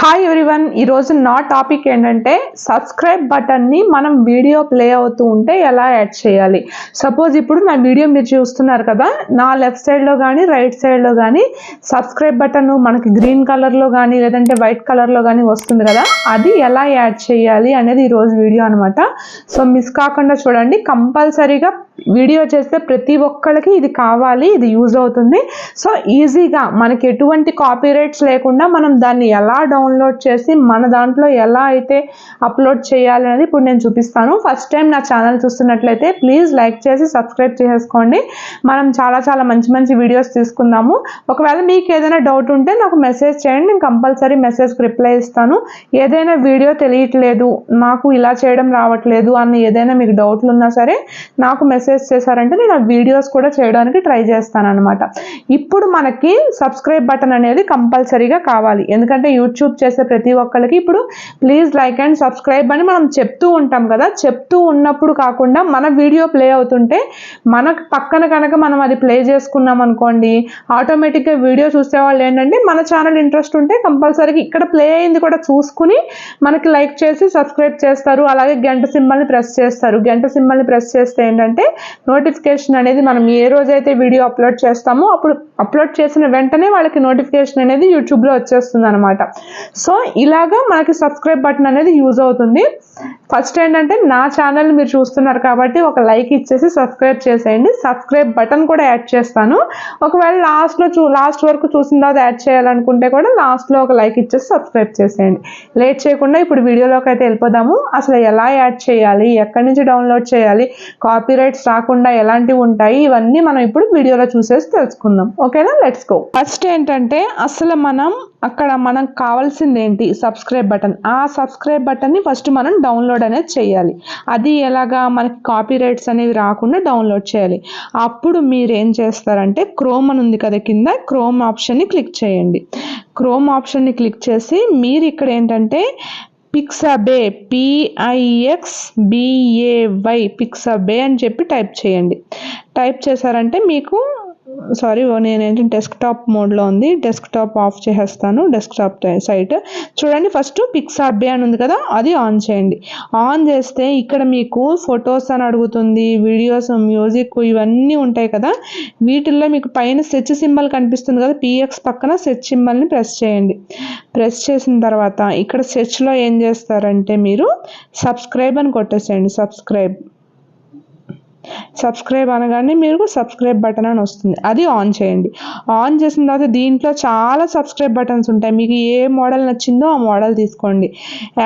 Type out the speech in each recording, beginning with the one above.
Hi everyone ఈరోజు నా topic ఏంటంటే సబ్స్క్రైబ్ బటన్ని మనం వీడియో ప్లే అవుతూ ఉంటే ఎలా యాడ్ చేయాలి? సపోజ్ ఇప్పుడు నా వీడియో మీరు చూస్తున్నారు కదా నా లెఫ్ట్ సైడ్లో కానీ రైట్ సైడ్లో కానీ సబ్స్క్రైబ్ బటన్ మనకి గ్రీన్ కలర్లో కానీ లేదంటే వైట్ కలర్లో కానీ వస్తుంది కదా అది ఎలా యాడ్ చేయాలి అనేది ఈరోజు వీడియో అనమాట సో మిస్ కాకుండా చూడండి కంపల్సరీగా వీడియో చేస్తే ప్రతి ఒక్కళ్ళకి ఇది కావాలి ఇది యూజ్ అవుతుంది. సో ఈజీగా మనకి ఎటువంటి కాపీ లేకుండా మనం దాన్ని ఎలా డౌన్ డౌన్లోడ్ చేసి మన దాంట్లో ఎలా అయితే అప్లోడ్ చేయాలి అనేది ఇప్పుడు నేను చూపిస్తాను. ఫస్ట్ టైం నా ఛానల్ చూస్తున్నట్లయితే ప్లీజ్ లైక్ చేసి సబ్స్క్రైబ్ చేసుకోండి మనం చాలా చాలా మంచి మంచి వీడియోస్ తీసుకుందాము. ఒకవేళ మీకు ఏదైనా డౌట్ ఉంటే నాకు మెసేజ్ చేయండి. నేను కంపల్సరీ మెసేజ్కి రిప్లై ఇస్తాను. ఏదైనా వీడియో తెలియట్లేదు నాకు ఇలా చేయడం రావట్లేదు అని ఏదైనా మీకు డౌట్లు ఉన్నా సరే నాకు మెసేజ్ చేశారంటే నేను ఆ వీడియోస్ కూడా చేయడానికి ట్రై చేస్తాను అనమాట ఇప్పుడు మనకి సబ్స్క్రైబ్ బటన్ అనేది కంపల్సరీగా కావాలి. ఎందుకంటే యూట్యూబ్ చేసే ప్రతి ఒక్కరికి ఇప్పుడు ప్లీజ్ లైక్ అండ్ సబ్స్క్రైబ్ అని మనం చెప్తూ ఉంటాం కదా. చెప్తూ ఉన్నప్పుడు కాకుండా మన వీడియో ప్లే అవుతుంటే మన పక్కన కనుక మనం అది ప్లే చేసుకున్నాం అనుకోండి ఆటోమేటిక్గా వీడియో చూసే వాళ్ళు ఏంటంటే మన ఛానల్ ఇంట్రెస్ట్ ఉంటే కంపల్సరీగా ఇక్కడ ప్లే అయింది కూడా చూసుకుని మనకి లైక్ చేసి సబ్స్క్రైబ్ చేస్తారు. అలాగే గంట సింబల్ని ప్రెస్ చేస్తారు. గంట సింబల్ని ప్రెస్ చేస్తే ఏంటంటే నోటిఫికేషన్ అనేది మనం ఏ రోజైతే వీడియో అప్లోడ్ చేస్తామో అప్పుడు అప్లోడ్ చేసిన వెంటనే వాళ్ళకి నోటిఫికేషన్ అనేది యూట్యూబ్లో వచ్చేస్తుంది అనమాట సో ఇలాగా మనకి సబ్స్క్రైబ్ బటన్ అనేది యూజ్ అవుతుంది. ఫస్ట్ ఏంటంటే నా ఛానల్ మీరు చూస్తున్నారు కాబట్టి ఒక లైక్ ఇచ్చేసి సబ్స్క్రైబ్ చేసేయండి. సబ్స్క్రైబ్ బటన్ కూడా యాడ్ చేస్తాను. ఒకవేళ లాస్ట్లో చూ లాస్ట్ వరకు చూసిన తర్వాత యాడ్ చేయాలనుకుంటే కూడా లాస్ట్లో ఒక లైక్ ఇచ్చేసి సబ్స్క్రైబ్ చేసేయండి. లేట్ చేయకుండా ఇప్పుడు వీడియోలోకి అయితే వెళ్ళిపోదాము. అసలు ఎలా యాడ్ చేయాలి? ఎక్కడి నుంచి డౌన్లోడ్ చేయాలి? కాపీ రైట్స్ రాకుండా ఎలాంటివి ఉంటాయి? ఇవన్నీ మనం ఇప్పుడు వీడియోలో చూసేసి తెలుసుకుందాం. ఓకేనా లెట్స్ గో ఫస్ట్ ఏంటంటే అసలు మనం అక్కడ మనకు కావాల్సింది ఏంటి సబ్స్క్రైబ్ బటన్. ఆ సబ్స్క్రైబ్ బటన్ని ఫస్ట్ మనం డౌన్లోడ్ అనేది చేయాలి. అది ఎలాగా మనకి కాపీ రైట్స్ అనేవి రాకుండా డౌన్లోడ్ చేయాలి. అప్పుడు మీరు ఏం చేస్తారంటే క్రోమ్ అని ఉంది కదా కింద క్రోమ్ ఆప్షన్ని క్లిక్ చేయండి. క్రోమ్ ఆప్షన్ని క్లిక్ చేసి మీరు ఇక్కడ ఏంటంటే పిక్సబే పిఐఎక్స్ బిఏవై పిక్సబే అని చెప్పి టైప్ చేయండి. టైప్ చేశారంటే మీకు సారీ నేనేంటి డెస్క్టాప్ మోడ్లో ఉంది. డెస్క్టాప్ ఆఫ్ చేసేస్తాను. డెస్క్టాప్ సైట్ చూడండి ఫస్ట్ పిక్సాబే అని ఉంది కదా అది ఆన్ చేయండి. ఆన్ చేస్తే ఇక్కడ మీకు ఫొటోస్ అని అడుగుతుంది వీడియోస్ మ్యూజిక్ ఇవన్నీ ఉంటాయి కదా. వీటిల్లో మీకు పైన సెర్చ్ సింబల్ కనిపిస్తుంది కదా పిఎక్స్ పక్కన సెర్చ్ సింబల్ని ప్రెస్ చేయండి. ప్రెస్ చేసిన తర్వాత ఇక్కడ సెర్చ్లో ఏం చేస్తారంటే మీరు సబ్స్క్రైబ్ అని కొట్టేసేయండి సబ్స్క్రైబ్ సబ్స్క్రైబ్ అనగానే మీరు సబ్స్క్రైబ్ బటన్ అని వస్తుంది. అది ఆన్ చేయండి. ఆన్ చేసిన తర్వాత దీంట్లో చాలా సబ్స్క్రైబ్ బటన్స్ ఉంటాయి. మీకు ఏ మోడల్ నచ్చిందో ఆ మోడల్ తీసుకోండి.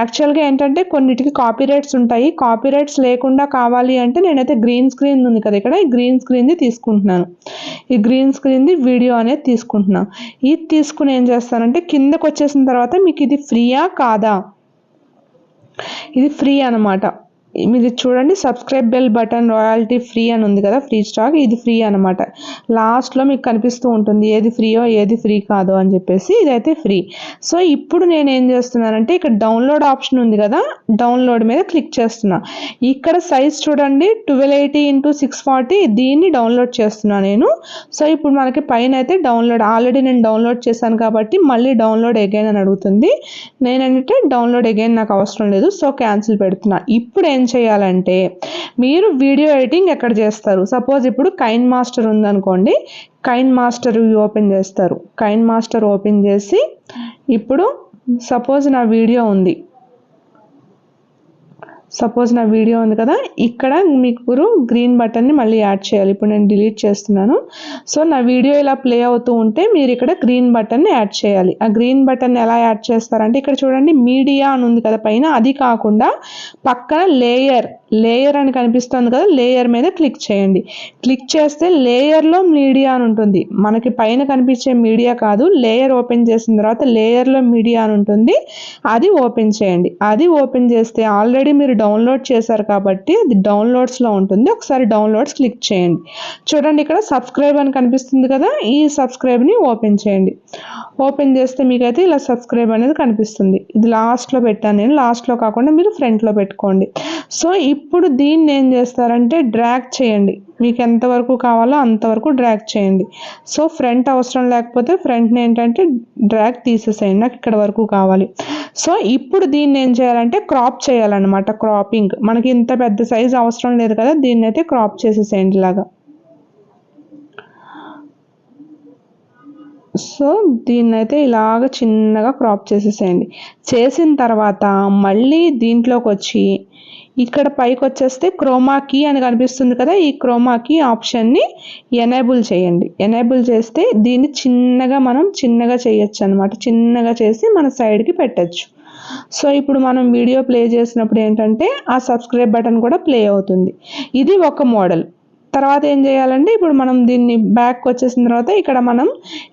యాక్చువల్గా ఏంటంటే కొన్నిటికి కాపీ రైట్స్ ఉంటాయి. కాపీ రైట్స్ లేకుండా కావాలి అంటే నేనైతే గ్రీన్ స్క్రీన్ ఉంది కదా ఇక్కడ. ఈ గ్రీన్ స్క్రీన్ది తీసుకుంటున్నాను. ఈ గ్రీన్ స్క్రీన్ది వీడియో అనేది తీసుకుంటున్నాను. ఇది తీసుకుని ఏం చేస్తానంటే కిందకు వచ్చేసిన తర్వాత మీకు ఇది ఫ్రీయా కాదా? ఇది ఫ్రీ అనమాట ఇది చూడండి subscribe bell button royalty free అని ఉంది కదా ఫ్రీ స్టాక్ ఇది ఫ్రీ అనమాట లాస్ట్లో మీకు కనిపిస్తూ ఉంటుంది ఏది ఫ్రీయో ఏది ఫ్రీ కాదో అని చెప్పేసి ఇదైతే ఫ్రీ. సో ఇప్పుడు నేను ఏం చేస్తున్నానంటే ఇక్కడ డౌన్లోడ్ ఆప్షన్ ఉంది కదా డౌన్లోడ్ మీద క్లిక్ చేస్తున్నా. ఇక్కడ సైజ్ చూడండి twelve eighty into six forty దీన్ని డౌన్లోడ్ చేస్తున్నా నేను. సో ఇప్పుడు మనకి పైన అయితే డౌన్లోడ్ ఆల్రెడీ నేను డౌన్లోడ్ చేశాను కాబట్టి మళ్ళీ డౌన్లోడ్ అగైన్ అని అడుగుతుంది. నేనంటే డౌన్లోడ్ అగైన్ నాకు అవసరం లేదు సో క్యాన్సిల్ పెడుతున్నా. ఇప్పుడు ఏం చేయాలంటే మీరు వీడియో ఎడిటింగ్ ఎక్కడ చేస్తారు? సపోజ్ ఇప్పుడు కైన్ మాస్టర్ ఉంది. ఉందనుకోండి కైన్ మాస్టర్ ఓపెన్ చేస్తారు. కైన్ మాస్టర్ ఓపెన్ చేసి ఇప్పుడు సపోజ్ నా వీడియో ఉంది. సపోజ్ నా వీడియో ఉంది కదా ఇక్కడ మీకు గ్రీన్ బటన్ని మళ్ళీ యాడ్ చేయాలి. ఇప్పుడు నేను డిలీట్ చేస్తున్నాను. సో నా వీడియో ఇలా ప్లే అవుతూ ఉంటే మీరు ఇక్కడ గ్రీన్ బటన్ని యాడ్ చేయాలి. ఆ గ్రీన్ బటన్ ఎలా యాడ్ చేస్తారంటే ఇక్కడ చూడండి మీడియా అని ఉంది కదా పైన అది కాకుండా పక్కన లేయర్ లేయర్ అని కనిపిస్తుంది కదా లేయర్ మీద క్లిక్ చేయండి. క్లిక్ చేస్తే లేయర్లో మీడియా అని ఉంటుంది. మనకి పైన కనిపించే మీడియా కాదు లేయర్ ఓపెన్ చేసిన తర్వాత లేయర్లో మీడియా అని ఉంటుంది. అది ఓపెన్ చేయండి. అది ఓపెన్ చేస్తే ఆల్రెడీ మీరు డౌన్లోడ్ చేశారు కాబట్టి అది డౌన్లోడ్స్లో ఉంటుంది. ఒకసారి డౌన్లోడ్స్ క్లిక్ చేయండి. చూడండి ఇక్కడ సబ్స్క్రైబ్ అని కనిపిస్తుంది కదా ఈ సబ్స్క్రైబ్ని ఓపెన్ చేయండి. ఓపెన్ చేస్తే మీకైతే ఇలా సబ్స్క్రైబ్ అనేది కనిపిస్తుంది. ఇది లాస్ట్లో పెట్టాను నేను. లాస్ట్లో కాకుండా మీరు ఫ్రంట్లో పెట్టుకోండి. సో ఇప్పుడు దీన్ని ఏం చేస్తారంటే డ్రాగ్ చేయండి. మీకు ఎంతవరకు కావాలో అంతవరకు డ్రాగ్ చేయండి. సో ఫ్రంట్ అవసరం లేకపోతే ఫ్రంట్ని ఏంటంటే డ్రాగ్ తీసేసేయండి. నాకు ఇక్కడ వరకు కావాలి. సో ఇప్పుడు దీన్ని ఏం చేయాలంటే క్రాప్ చేయాలన్నమాట క్రాపింగ్ మనకి ఇంత పెద్ద సైజ్ అవసరం లేదు కదా దీన్ని అయితే క్రాప్ చేసేసేయండి ఇలాగా. సో దీన్ని అయితే ఇలాగ చిన్నగా క్రాప్ చేసేసేయండి. చేసిన తర్వాత మళ్ళీ దీంట్లోకి వచ్చి ఇక్కడ పైకి వచ్చేస్తే క్రోమా కీ అని కనిపిస్తుంది కదా ఈ క్రోమా కీ ఆప్షన్ని ఎనేబుల్ చేయండి. ఎనేబుల్ చేస్తే దీన్ని చిన్నగా మనం చిన్నగా చేయొచ్చు అనమాట చిన్నగా చేసి మన సైడ్కి పెట్టచ్చు. సో ఇప్పుడు మనం వీడియో ప్లే చేసినప్పుడు ఏంటంటే ఆ సబ్స్క్రైబ్ బటన్ కూడా ప్లే అవుతుంది. ఇది ఒక మోడల్ తర్వాత ఏం చేయాలంటే ఇప్పుడు మనం దీన్ని బ్యాక్ వచ్చేసిన తర్వాత ఇక్కడ మనం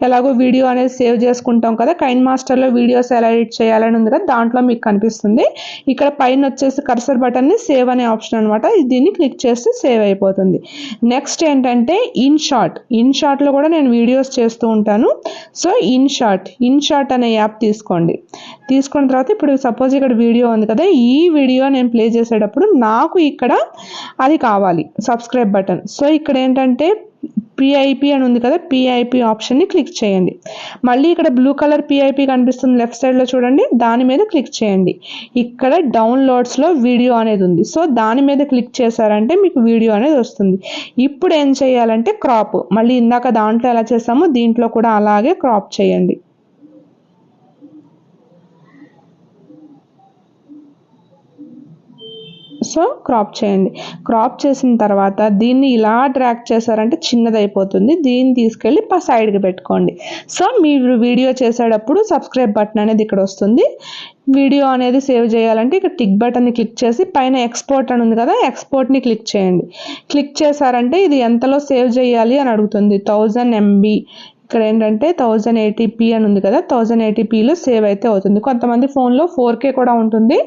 ఎలాగో వీడియో అనేది సేవ్ చేసుకుంటాం కదా కైన్ మాస్టర్లో వీడియోస్ ఎలా ఎడిట్ చేయాలని ఉంది కదా దాంట్లో మీకు కనిపిస్తుంది. ఇక్కడ పైన వచ్చేసి కర్సర్ బటన్ని సేవ్ అనే ఆప్షన్ అనమాట దీన్ని క్లిక్ చేస్తే సేవ్ అయిపోతుంది. నెక్స్ట్ ఏంటంటే ఇన్ షార్ట్ ఇన్ షార్ట్లో కూడా నేను వీడియోస్ చేస్తూ ఉంటాను. So InShot InShot అనే యాప్ తీసుకోండి. తీసుకున్న తర్వాత ఇప్పుడు సపోజ్ ఇక్కడ వీడియో ఉంది కదా ఈ వీడియో నేను ప్లే చేసేటప్పుడు నాకు ఇక్కడ అది కావాలి సబ్స్క్రైబ్ బటన్ సో ఇక్కడ ఏంటంటే పిఐపి అని ఉంది కదా పిఐపి ఆప్షన్ని క్లిక్ చేయండి. మళ్ళీ ఇక్కడ బ్లూ కలర్ పిఐపి కనిపిస్తుంది లెఫ్ట్ సైడ్లో చూడండి దాని మీద క్లిక్ చేయండి. ఇక్కడ డౌన్లోడ్స్లో వీడియో అనేది ఉంది. సో దాని మీద క్లిక్ చేశారంటే మీకు వీడియో అనేది వస్తుంది. ఇప్పుడు ఏం చేయాలంటే క్రాప్ మళ్ళీ ఇందాక దాంట్లో ఎలా చేసామో దీంట్లో కూడా అలాగే క్రాప్ చేయండి. సో క్రాప్ చేయండి. క్రాప్ చేసిన తర్వాత దీన్ని ఇలా డ్రాక్ చేశారంటే చిన్నదైపోతుంది. దీన్ని తీసుకెళ్ళి పా సైడ్కి పెట్టుకోండి. సో మీరు వీడియో చేసేటప్పుడు సబ్స్క్రైబ్ బటన్ అనేది ఇక్కడ వస్తుంది. వీడియో అనేది సేవ్ చేయాలంటే ఇక్కడ టిక్ బటన్ని క్లిక్ చేసి పైన ఎక్స్పోర్ట్ అని ఉంది కదా ఎక్స్పోర్ట్ని క్లిక్ చేయండి. క్లిక్ చేశారంటే ఇది ఎంతలో సేవ్ చేయాలి అని అడుగుతుంది. థౌజండ్ ఎంబీ ఇక్కడ ఏంటంటే థౌజండ్ ఎయిటీపీ అని ఉంది కదా థౌజండ్ ఎయిటీపీలో సేవ్ అయితే అవుతుంది. కొంతమంది ఫోన్లో ఫోర్ కే కూడా ఉంటుంది.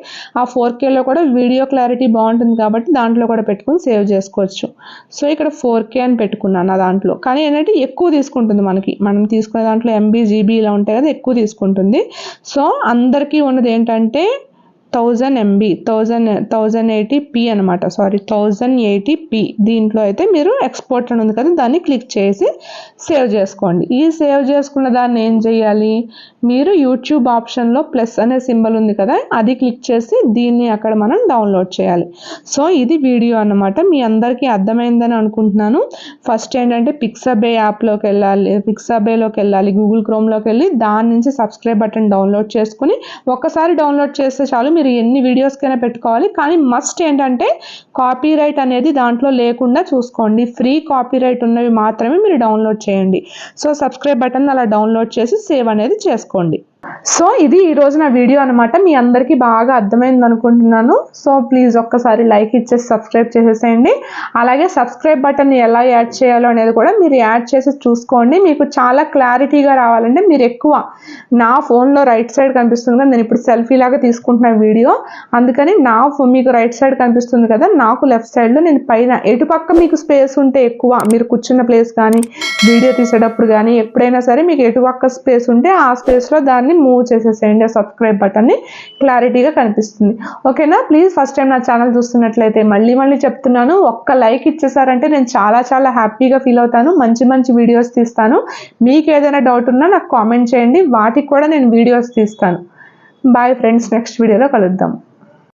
ఆ ఫోర్ కేలో కూడా వీడియో క్లారిటీ బాగుంటుంది కాబట్టి దాంట్లో కూడా పెట్టుకుని సేవ్ చేసుకోవచ్చు. సో ఇక్కడ ఫోర్ కే అని పెట్టుకున్నాను ఆ దాంట్లో. కానీ ఏంటంటే ఎక్కువ తీసుకుంటుంది మనకి. మనం తీసుకునే దాంట్లో ఎంబీ జీబీ ఇలా ఉంటాయి కదా ఎక్కువ తీసుకుంటుంది. సో అందరికీ ఉన్నది ఏంటంటే thousand MB thousand thousand eighty P అనమాట సారీ థౌజండ్ ఎయిటీ పీ. దీంట్లో అయితే మీరు ఎక్స్పోర్ట్ అని ఉంది కదా దాన్ని క్లిక్ చేసి సేవ్ చేసుకోండి. ఈ సేవ్ చేసుకున్న దాన్ని ఏం చేయాలి? మీరు యూట్యూబ్ ఆప్షన్లో ప్లస్ అనే సింబల్ ఉంది కదా అది క్లిక్ చేసి దీన్ని అక్కడ మనం డౌన్లోడ్ చేయాలి. సో ఇది వీడియో అన్నమాట. మీ అందరికీ అర్థమైందని అనుకుంటున్నాను. ఫస్ట్ ఏంటంటే పిక్సబే యాప్లోకి వెళ్ళాలి పిక్సబేలోకి వెళ్ళాలి గూగుల్ క్రోమ్లోకి వెళ్ళి దాని నుంచి సబ్స్క్రైబ్ బటన్ డౌన్లోడ్ చేసుకుని ఒక్కసారి డౌన్లోడ్ చేస్తే చాలు మీరు ఎన్ని వీడియోస్కైనా పెట్టుకోవాలి. కానీ మస్ట్ ఏంటంటే కాపీ రైట్ అనేది దాంట్లో లేకుండా చూసుకోండి. ఫ్రీ కాపీ రైట్ ఉన్నవి మాత్రమే మీరు డౌన్లోడ్ చేయండి. సో సబ్స్క్రైబ్ బటన్ అలా డౌన్లోడ్ చేసి సేవ్ అనేది చేసుకోండి. సో ఇది ఈరోజు నా వీడియో అనమాట మీ అందరికీ బాగా అర్థమైంది అనుకుంటున్నాను. సో ప్లీజ్ ఒక్కసారి లైక్ ఇచ్చేసి సబ్స్క్రైబ్ చేసేసేయండి. అలాగే సబ్స్క్రైబ్ బటన్ ఎలా యాడ్ చేయాలో అనేది కూడా మీరు యాడ్ చేసి చూసుకోండి. మీకు చాలా క్లారిటీగా రావాలంటే మీరు ఎక్కువ నా ఫోన్లో రైట్ సైడ్ కనిపిస్తుంది కదా నేను ఇప్పుడు సెల్ఫీ లాగా తీసుకుంటున్న వీడియో. అందుకని నా మీకు రైట్ సైడ్ కనిపిస్తుంది కదా నాకు లెఫ్ట్ సైడ్లో నేను పైన ఎటు పక్క మీకు స్పేస్ ఉంటే ఎక్కువ మీరు కూర్చున్న ప్లేస్ కానీ వీడియో తీసేటప్పుడు కానీ ఎప్పుడైనా సరే మీకు ఎటుపక్క స్పేస్ ఉంటే ఆ స్పేస్లో దాన్ని మూవ్ చేసేసేయండి ఆ సబ్స్క్రైబ్ బటన్ని క్లారిటీగా కనిపిస్తుంది. ఓకేనా? ప్లీజ్ ఫస్ట్ టైం నా ఛానల్ చూస్తున్నట్లయితే మళ్ళీ మళ్ళీ చెప్తున్నాను. ఒక్క లైక్ ఇచ్చేసారంటే నేను చాలా చాలా హ్యాపీగా ఫీల్ అవుతాను. మంచి మంచి వీడియోస్ తీస్తాను. మీకు ఏదైనా డౌట్ ఉన్నా నాకు కామెంట్ చేయండి. వాటికి కూడా నేను వీడియోస్ తీస్తాను. బాయ్ ఫ్రెండ్స్ నెక్స్ట్ వీడియోలో కలుద్దాం.